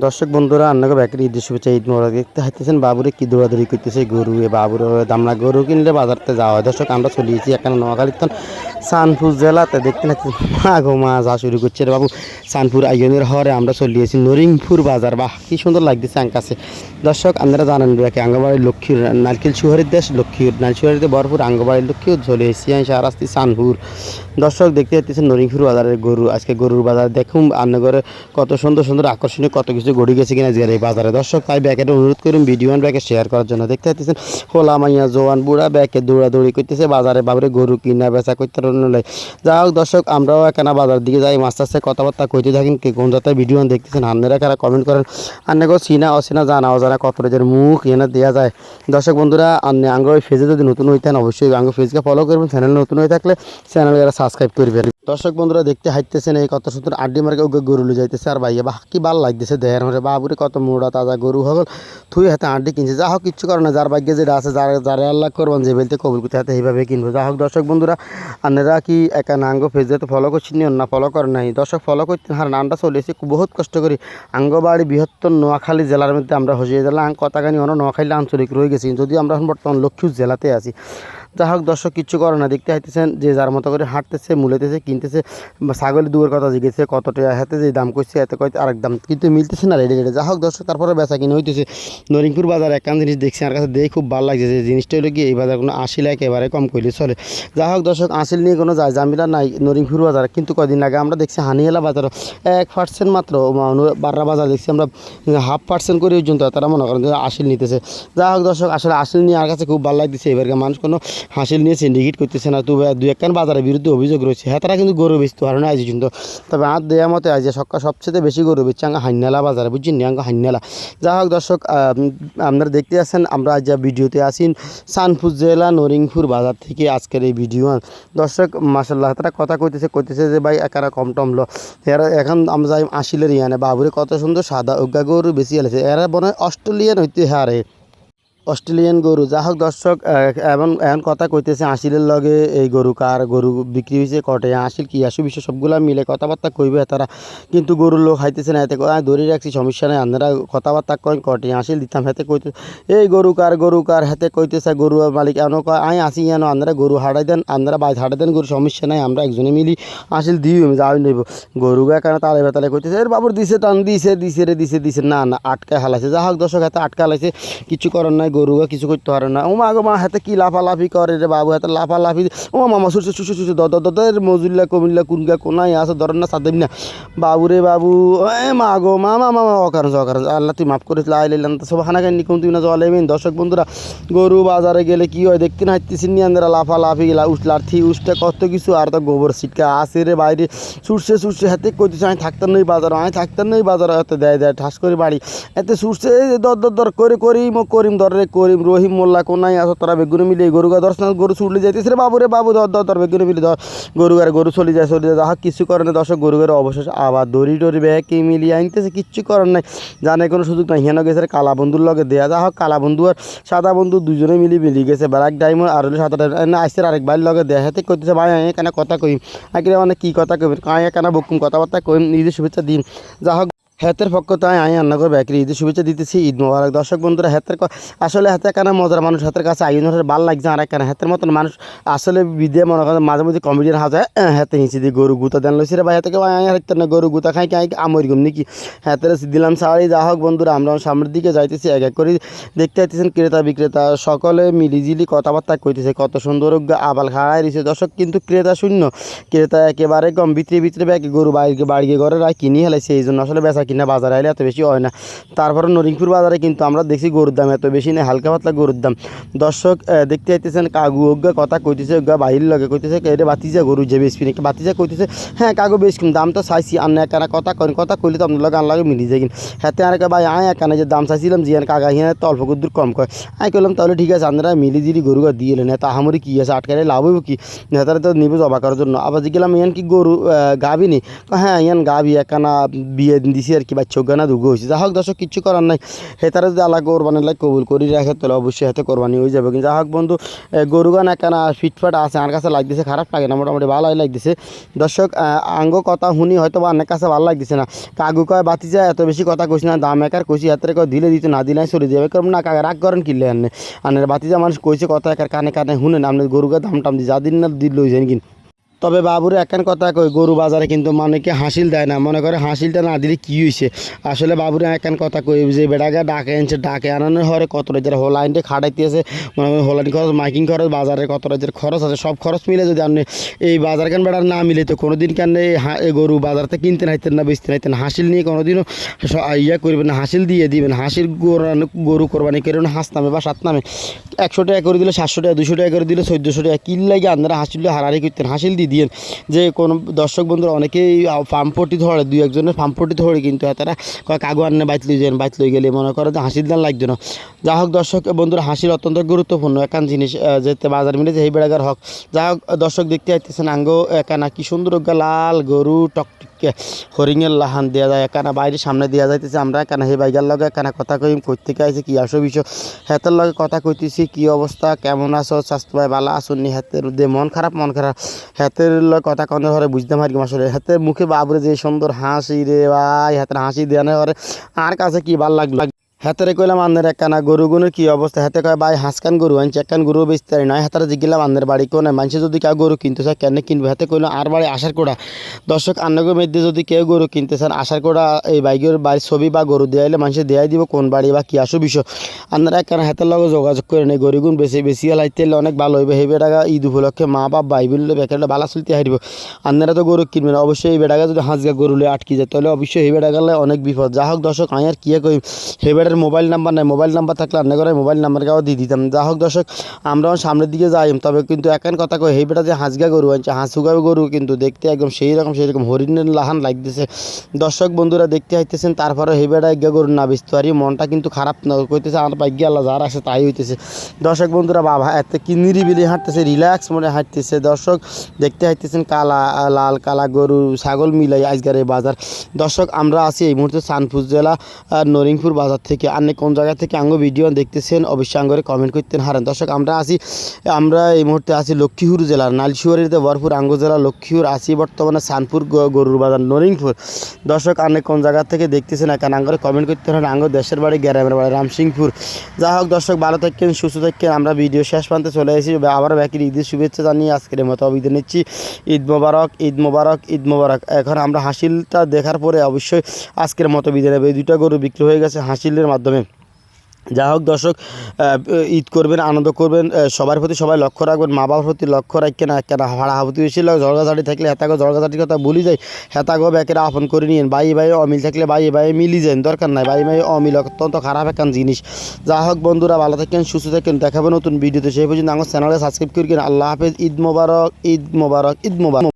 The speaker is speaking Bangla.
দর্শক বন্ধুরা, আন্নাকে ব্যাকের ঈদের শুভেচ্ছা, ঈদ মোবারক দেখতে হাইতেছেন। বাবুরে কি দৌড়াদৌড়ি করতেছে গরু? এ বাবুর দামনা গরু কিনলে বাজারতে যাওয়া হয়। দর্শক, আমরা চলিয়েছি এখানে নোয়াখালীর তন সানপুর জেলাতে। দেখতে না মা গো, মা যা শুরু করছে বাবু। সানপুর আইনের হরে আমরা চলিয়েছি নরিংপুর বাজার। বাহ, কি সুন্দর লাগতেছে আঙ্ক কাছে। দর্শক, আপনারা জানেন ব্যাকে আঙ্গবাড়ির লক্ষ্মীর নারকেল সুহারির দেশ, লক্ষ্মীর নারী নারকেল ভরপুর আঙ্গবাড়ির লক্ষ্মীও চলে এসেছি আমি সারাস্তি সানপুর দর্শক, দেখতে পাচ্ছেন নরিংপুর বাজারের গরু। আজকে গরুর বাজার দেখুন, আন্নগরে কত সুন্দর সুন্দর আকর্ষণীয়, কত কিছু গড়ি গেছে কিনা আজকের এই বাজারে দর্শক, তাই ব্যাকেট অনুরোধ করুন, ভিডিও ব্যাকে শেয়ার করার জন্য দেখতে পাচ্ছেন হোলা মাইয়া, জোয়ান বুড়া ব্যাকে দৌড়াদৌড়ি করতেছে, বাজারে বাবরে গরু কিনা বেচা করতে নয় যা হোক দর্শক, আমরাও এখানে বাজার দিকে যাই মাছ চাষে কথাবার্তা কইতে থাকেন, কে কোন জাতের ভিডিও দেখতেছেন, আপনারা কারা কমেন্ট করেন আন্নাগো চিনা অচিনা জানা, অজানা কত রেজের মুখ এনে দেওয়া যায়। দর্শক বন্ধুরা আপনি আঙ্গ ফেজে যদি নতুন হইতেন অবশ্যই আঙ্গ ফেজকে ফলো করবেন চ্যানেল নতুন হয়ে থাকলে চ্যানেল সাবস্ক্রাইব করবেন। দর্শক বন্ধুরা দেখতে হাইতেছেন এই কত সুন্দর আড্ডি মার্কে ওকে গরু লু যাইতেছে। আর ভাইয়া বাহ, কি ভালো লাগতেছে দেহের মধ্যে বাবুরে কত মোড়া তাজা গরু হগল। থুই হাতে আড্ডি কিনছে। যা হোক, কিচ্ছু করে না যার ভাগ্যে যেটা আছে, যার যারা আল্লাহ করবেন, যে বেলতে কবুল করতে হাতে এইভাবে কিনবো। যা হোক, দর্শক বন্ধুরা আপনারা কি একা নাঙ্গ ফেজে তো ফলো করছেন নি? ফলো করেন নাই? দর্শক ফলো করতেন। আর নামটা চলে এসে বহুত কষ্ট করি। আঙ্গবাড়ি, বৃহত্তর নোয়াখালী জেলার মধ্যে আমরা হসিয়ে দিলাম কথাগানি অন্য নোয়াখালী আঞ্চলিক রয়ে গেছি। যদি আমরা এখন বর্তমান লক্ষ্মী জেলাতে আছি। যা হোক দর্শক কিচ্ছু করে না, দেখতে হাইতেছেন যে যার মতো করে হাঁটতেছে, মুলেতেছে, কিনতেছে ছাগলের দুয়ার কথা জিজ্ঞেসে কত টাকা হাতে যে দাম করছে এত কয় আরেক দাম, কিন্তু মিলতেছে না রেডি রেডি যা হোক দর্শক, তারপরে বেচা কিনে হইতেছে। নরিংপুর বাজার একান জিনিস দেখছি আর কাছে দেখে খুব ভালো লাগছে যে জিনিসটা হলো কি, এই বাজার কোনো আশিল একেবারে কম করলে চলে। যা হোক দর্শক, আশিল নিয়ে কোনো যায় জামিলা নাই নরিংপুর বাজার, কিন্তু কদিন আগে আমরা দেখছি হানিয়েলা বাজার এক পার্সেন্ট মাত্র বাররা বাজার দেখছি আমরা হাফ পার্সেন্ট করে পর্যন্ত তারা মনে করেন যে আশিল নিতেছে। যা হোক দর্শক, আসলে আশিল নিয়ে আর কাছে খুব ভালো লাগতেছে, এবারকার মানুষ কোনো হাসিল নিয়ে সিন্ডিকেট করতেছে না, তবে দু একখান বাজারের বিরুদ্ধে অভিযোগ রয়েছে। হ্যাঁ তারা কিন্তু গরু বেচতে পারে না আজ কিন্তু। তবে আর দেওয়া মতে, আজ সকাল সবচেয়ে বেশি গরু বেচছে আঙ্গা হান্নালা বাজারে, বুঝছেন নি? আঙ্গা হান্নালা যা হোক দর্শক আপনারা দেখতে আছেন, আমরা আজ ভিডিওতে আসি সানপুর জেলা, নরিংপুর বাজার থেকে আজকের এই ভিডিও। দর্শক মাসাল্লাহ তারা কথা কইতেছে কইতেছে যে, ভাই, একারা কম টম লো। এরা এখন আমরা যাই আসিলের ইয়ানে, বাবুরে কত সুন্দর সাদা অজ্ঞা গরু বেশি এলেছে এরা মনে হয় অস্ট্রেলিয়ান হইতে হারে। অস্ট্রেলিয়ান গরু। যা হোক দর্শক এমন এমন কথা কইতেছে আশিলের লগে এই গরু কার গরু বিক্রি হয়েছে কটে আশিল কি আসু বিশ্ব সবগুলা মিলে কথাবার্তা কইবে তারা। কিন্তু গরুর লোক হাইতেছে না এতে কয়, "আয় ধরে রাখছি সমস্যা নাই আপনারা কথাবার্তা করেন কটে আসিল দিতাম হাতে কইতে এই গরু কার গরু কার? হাতে কইতেছে গরু মালিক এমন কয় আয় আসি এনো আপনারা গরু হারাই দেন আপনারা বাইর হারাই দেন গরু সমস্যা নাই আমরা একজনে মিলি আসিল দিই যাই নেব গরু গায়ে কেন তালে বেতালে কইতেছে এর বাবুর দিছে টান দিছে দিছে রে দিছে দিছে। না না আটকায় হালাইছে। যা হোক দর্শক হাতে আটকা হালাইছে কিছু করার নাই। গরু গা কিছু করতে পারে না। ও মা গো মা, হাতে কি লাফালাফি করে রে বাবু? হাতে লাফালাফি ও মামা সুসু সুসু সুসু দদ দদ এর মজুল্লা, কমিল্লা, কুনগা, কোনাই আছে ধরেন না, সাদেম না। বাবু রে বাবু, এ মা গো মা মা মা অকার অকার আল্লাহ, তুই মাফ করে লাই লাইলাম তো সব হানা কেন নিকুম তুই না জলে মেন দর্শক বন্ধুরা, গরু বাজারে গেলে কি হয়? দেখতে না হাইতেছি নি আন্দারা লাফালাফি উস লাঠি উসটা কত কিছু, আর তো গোবর সিটকা আসে রে বাইরে। সুরসে সুরসে হাতে কইতেছে, আমি থাকতাম নেই বাজার, আমি থাকতাম নেই বাজার। এত দেয় দেয়, ঠাস করে বাড়ি। এতে সুরসে দর দর দর, করে ও করিম দর করিম, রহিম, মোল্লা, কোনাই আসো তোরা বেগুনে মিলে গরু গা দর্শন গরু ছুটলে যাইতেছে রে বাবু রে বাবু দর দর দর বেগুনে মিলে ধর, গরু চলে যায় চলে যায়, যাহা কিছু করে না, দর্শক গরু গারে অবশেষে আবার দড়ি টরি ব্যাগে মিলিয়ে আনতেছে, কিচ্ছু করার নাই, জানে কোনো সুযোগ নাই, হেন গেছে রে কালা বন্ধুর লগে, দেয়া যা হোক, কালা বন্ধু আর সাদা বন্ধু দুজনে মিলি মিলি গেছে ব্যাক ডাইমর আর সাদা ডাইমর আসছে আরেক বাইর লগে দেয়া হাতে করতেছে ভাই কেন কথা কইম, আগে মানে কি কথা কইম কাঁয়া কেন বকুম, কথাবার্তা কইম, নিজের শুভেচ্ছা দিন যা হোক হেতের পক্ষ তাই আমি রান্নাঘর ব্যাকরি ঈদের শুভেচ্ছা দিতেছি, ঈদ মোবারক। দর্শক বন্ধুরা, হেতের আসলে হাতে কেন মজার মানুষ, হাতের কাছে আইনের ভালো লাগছে আর কেন হাতের মতন মানুষ আসলে বিদে মনে করেন মাঝে মধ্যে কমেডিয়ান হাতে হাতে হিঁচি দিয়ে গরু গুতা দেন লইছে রে ভাই। হাতে কেউ হাতে না গরু গুতা খাই খাই আমর গম নাকি? হাতের দিলাম সারি যা হোক বন্ধুরা, আমরা সামনের দিকে যাইতেছি, এক এক করে দেখতে পাইতেছেন ক্রেতা, বিক্রেতা, সকলে মিলিজিলি কথাবার্তা কইতেছে। কত সুন্দর আবাল খাড়াই রয়েছে দর্শক, কিন্তু ক্রেতা শূন্য, ক্রেতা একেবারে কম, ভিতরে ভিতরে ব্যাগে গরু বাড়ি বাড়িয়ে ঘরে রায় কিনে হেলাইছে এই জন্য আসলে বেচা কিনা বাজারে আইলে এত বেশি হয় না। তারপরে নরিংপুর বাজারে কিন্তু আমরা দেখছি গরুর দাম এত বেশি নেই হালকা পাতলা গরুর দাম। দর্শক দেখতে পাইতেছেন কাগু অজ্ঞা, কথা কইতেছে অজ্ঞা বাহির লগে কইতেছে এটা বাতিজা গরু যে বেশি নাকি? বাতিজা কইতেছে হ্যাঁ কাগু বেশ দাম তো চাইছি আর না, একানা কথা করেন কথা কইলে তো আপনার আন লাগে মিলি যায় কিন হাতে আর ভাই, আয় একানে, যে দাম চাইছিলাম জিয়ান কাকা হিয়ান তো অল্প দূর কম কয়। আমি কইলাম, তাহলে ঠিক আছে আপনারা মিলি জিলি গরু দিয়ে এলেন এত আহামরি কি আছে আটকালে লাভ হইব কি? নেতারা তো নিবে জবা করার জন্য। আবার জিগেলাম ইয়ান কি গরু গাবি নি? হ্যাঁ ইয়ান গাবি, একানা বিয়ে দিছি আর আর কি বাচ্চা গানা দুগো হয়েছে যা হোক দর্শক কিচ্ছু করার নাই। হে তারা যদি আল্লাহ কোরবানি লাই কবুল করি রাখে, তাহলে অবশ্যই হাতে কোরবানি হয়ে যাবে। কিন্তু যা হোক বন্ধু গরু গান একখানা ফিটফাট আছে, আমার কাছে লাগতেছে, খারাপ লাগে না, মোটামুটি ভালোই লাগতেছে। দর্শক আঙ্গ কথা শুনি হয়তো বা অনেক কাছে ভালো লাগতেছে না। কাগু কয়, বাতি যায় এত বেশি কথা কইছি না, দাম একার কইছি হাতে কয় দিলে দিতে, না দিলে চলে যাবে কারণ না, কাকা, রাগ করেন কিনলে আনে। আনের বাতি যা মানুষ কইছে কথা একার কানে কানে শুনে শুনেন আপনি গরুকে দাম টাম দিয়ে যা দিন না দিল লই যান কিন। তবে বাবুরে একখান কথা কই, গরু বাজারে কিন্তু মানুষকে হাসিল দেয় না। মনে করে হাসিলটা না দিলে কী হয়েছে আসলে বাবুরে একখান কথা কই, যে বেড়াকে ডাকে আনছে ডাকে আনানোর হরে কত রাজ্যের হোলাইনটা খাটাইতেছে। মনে করেন হোলাইন খরচ, মাইকিং খরচ, বাজারে কত রাজ্যের খরচ আছে, সব খরচ মিলে যদি আপনি এই বাজার কেন বেড়ার না মিলে, তো কোনো দিন কেন এই গরু বাজারতে কিনতে নাইতেন না, বেচতে নাইতেন হাসিল নিয়ে কোনো দিনও ইয়া করবেন না, হাসিল দিয়ে দিবেন। হাসিল গরু গরু কোরবানি করবেন হাঁস নামে বা সাত নামে একশো টাকা করে দিলে সাতশো টাকা, দুশো টাকা করে দিলে চোদ্দোশো টাকা। কিল লাগে আপনারা হাসিল হারাহারি করতেন, হাসিল দিয়ে দিয়েন। যে কোনো দর্শক বন্ধুরা অনেকেই পাম্পটি ধরে, দুই একজনের পাম্পটি ধরে কিন্তু তারা কয় কাগু বাইত লই যান, বাইত লই গেলে মনে করে যে হাসির দান লাগতো না। যা হোক দর্শক বন্ধুরা হাসির অত্যন্ত গুরুত্বপূর্ণ একান জিনিস যেতে বাজার মিলে যে এই বেড়াগার হক। যা হোক, দর্শক দেখতে আইতেছেন আঙ্গ একানা কি সুন্দর লাল গরু, টকটকে হরিঙের লাহান দেওয়া যায় এখানে বাইরে সামনে দেওয়া যাইতেছে, আমরা এখানে হে বাইগার লগে একানা কথা কইম করতে আইছে কি আসো বিষয় হেতের লগে কথা কইতেছি, কি অবস্থা, কেমন আছো, স্বাস্থ্য ভাই ভালো আসুন নি হেতের দে মন খারাপ মন খারাপ। হেতের লগে কথা কন হরে বুঝতে পারি আসলে হেতের মুখে বাবরে যে সুন্দর হাসি রে ভাই, হেতের হাসি দেওয়ানে হরে আর কাছে কি ভালো লাগল? হেতারে কইলাম আন্দের একখানা গরু গুনের কি অবস্থা? হেতে কয়, ভাই হাঁসকান গরু আনছে একখান গরু বেচতে পারি নয়। হেতারে জিগিলাম আন্দের বাড়ি কোনে? মানুষে যদি কেউ গরু কিনতে চায়, কেন কিনবে? হাতে কইলাম আর বাড়ি আসার কোড়া দর্শক আন্নগর মধ্যে যদি কেউ গরু কিনতে চান আসার কোড়া এই বাইকের বাড়ির ছবি বা গরু দেয়াইলে মানুষে দেয়াই দিব, কোন বাড়ি বা কি আসো বিষয়? আপনারা একখানা হাতের লগে যোগাযোগ করে নেই, গরু গুণ বেশি বেশি লাইতে অনেক ভালো হইবে। সেই বেটাকা ঈদ উপলক্ষে মা, বাপ, ভাই বোন বেকারটা ভালো চলতে হারিব আপনারা তো গরু কিনবেন অবশ্যই এই বেটাকা যদি হাঁসগা গরু লয়ে আটকি যায়, তাহলে অবশ্যই এই বেটাকালে অনেক বিপদ। যা হোক দর্শক, আমি আর কি কই বেটার মোবাইল নাম্বার নাই, মোবাইল নাম্বার থাকলে আপনার মোবাইল নাম্বার গাও দিয়ে দিতাম। যা হোক দর্শক, আমরাও সামনের দিকে যাই তবে কিন্তু একান কথা কই সেই বেটা যে হাঁসগা গরু আনছে হাঁসুগা গরু কিন্তু দেখতে একদম সেই রকম সেই রকম হরিণের লাহান লাগতেছে। দর্শক বন্ধুরা দেখতে আইতেছেন তারপরে সেই বেটা এগা গরু না বেচতে পারি মনটা কিন্তু খারাপ না, কইতেছে আমার ভাগ্য আল্লাহ যার আছে তাই হইতেছে। দর্শক বন্ধুরা, বাবা, এত কি নিরিবিলি হাঁটতেছে, রিল্যাক্স মনে হাঁটতেছে। দর্শক, দেখতে হাঁটতেছেন কালা, লাল, কালা গরু, ছাগল মিলাই আজকের এই বাজার। দর্শক, আমরা আছি এই মুহূর্তে সানপুর জেলা নরিংপুর বাজার থেকে। আর কোন জায়গা থেকে আঙ্গ ভিডিও দেখতেছেন, অবশ্যই আঙ্গরে কমেন্ট করতেন। হারেন, দর্শক, আমরা আছি, আমরা এই মুহূর্তে আছি লক্ষ্মীপুর জেলার নালশুয়ারিতে ভরপুর আঙ্গ জেলা লক্ষ্মীপুর, আছি বর্তমানে সানপুর গরুর বাজার নরিংপুর। দর্শক, আর কোন জায়গা থেকে দেখতেছেন এখানে আঙ্গরে কমেন্ট করতে হন আঙ্গ দেশের বাড়ি, গ্রামের বাড়ি, রামসিংপুর। যা হোক, দর্শক, ভালো থাকেন, সুস্থ থাকেন। আমরা ভিডিও শেষ প্রান্তে চলে এসেছি। আবার ব্যাকের ঈদের শুভেচ্ছা জানিয়ে আজকের মতো অবিদায় নিচ্ছি। ঈদ মোবারক ঈদ মোবারক ঈদ মোবারক। এখন আমরা হাসিলটা দেখার পরে অবশ্যই আজকের মতো বিদায় নেবে। এই দুটো গরু বিক্রি হয়ে গেছে হাসিলের মাধ্যমে। যা হোক দর্শক ঈদ করবেন, আনন্দ করবেন সবার প্রতি সবাই লক্ষ্য রাখবেন, মা বাবার প্রতি লক্ষ্য রাখেন না কেন হাড়া হাবতি বেশি লোক ঝড়গাঝাড়ি থাকলে হেতাগো ঝড়গাঝাটির কথা ভুলি যায়, হেতাগো ব্যাকের আপন করে নিয়েন ভাই ভাই অমিল থাকলে বাই বাই মিলি যান, দরকার নাই, বাই বাই অমিল অত্যন্ত খারাপ একখান জিনিস। যা হোক বন্ধুরা, ভালো থাকেন, সুস্থ থাকেন দেখাবেন নতুন ভিডিওতে, সেই পর্যন্ত আমার চ্যানেলে সাবস্ক্রাইব করি আল্লাহ হাফেজ, ঈদ মোবারক ঈদ মোবারক ঈদ মোবারক।